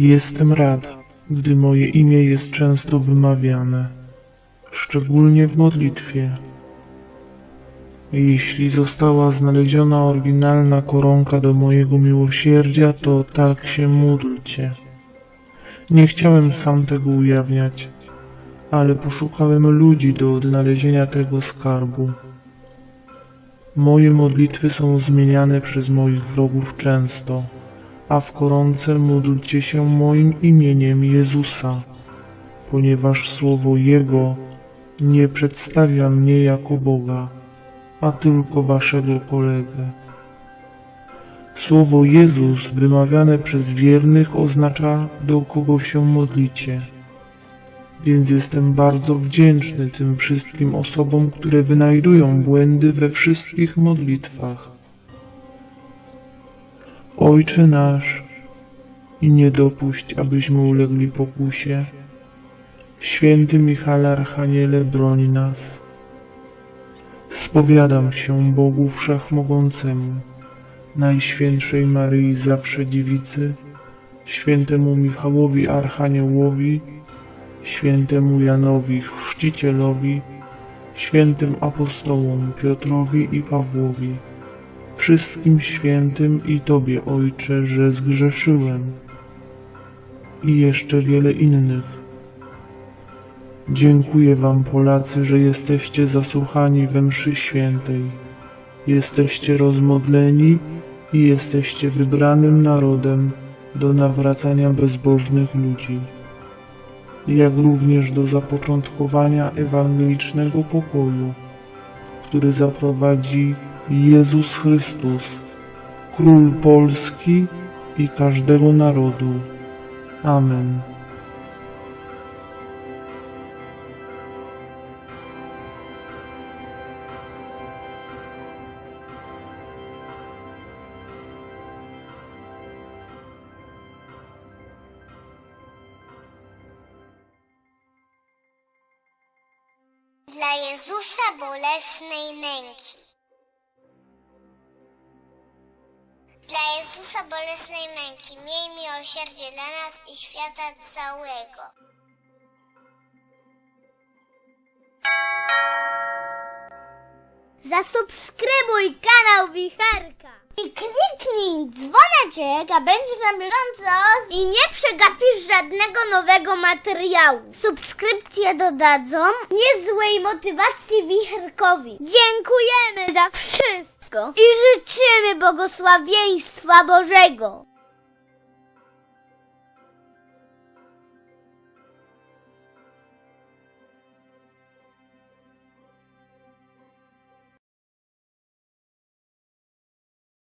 Jestem rad, gdy moje imię jest często wymawiane, szczególnie w modlitwie. Jeśli została znaleziona oryginalna koronka do mojego miłosierdzia, to tak się módlcie. Nie chciałem sam tego ujawniać, ale poszukałem ludzi do odnalezienia tego skarbu. Moje modlitwy są zmieniane przez moich wrogów często, a w koronce módlcie się moim imieniem Jezusa, ponieważ słowo Jego nie przedstawia mnie jako Boga, a tylko waszego kolegę. Słowo Jezus wymawiane przez wiernych oznacza do kogo się modlicie. Więc jestem bardzo wdzięczny tym wszystkim osobom, które wynajdują błędy we wszystkich modlitwach. Ojcze nasz, i nie dopuść, abyśmy ulegli pokusie. Święty Michale Archaniele, broń nas. Spowiadam się Bogu Wszechmogącemu, Najświętszej Maryi Zawsze Dziewicy, Świętemu Michałowi Archaniołowi, Świętemu Janowi Chrzcicielowi, Świętym Apostołom Piotrowi i Pawłowi, wszystkim świętym i Tobie, Ojcze, że zgrzeszyłem i jeszcze wiele innych. Dziękuję Wam, Polacy, że jesteście zasłuchani we mszy świętej. Jesteście rozmodleni i jesteście wybranym narodem do nawracania bezbożnych ludzi jak również do zapoczątkowania ewangelicznego pokoju, który zaprowadzi Jezus Chrystus, Król Polski i każdego narodu. Amen. Dla Jezusa bolesnej męki. Jezusa bolesnej męki, miej miłosierdzie dla nas i świata całego. Zasubskrybuj kanał Wicherka i kliknij dzwoneczek, a będziesz na bieżąco i nie przegapisz żadnego nowego materiału. Subskrypcje dodadzą niezłej motywacji Wicherkowi. Dziękujemy za wszystko i życzymy błogosławieństwa Bożego.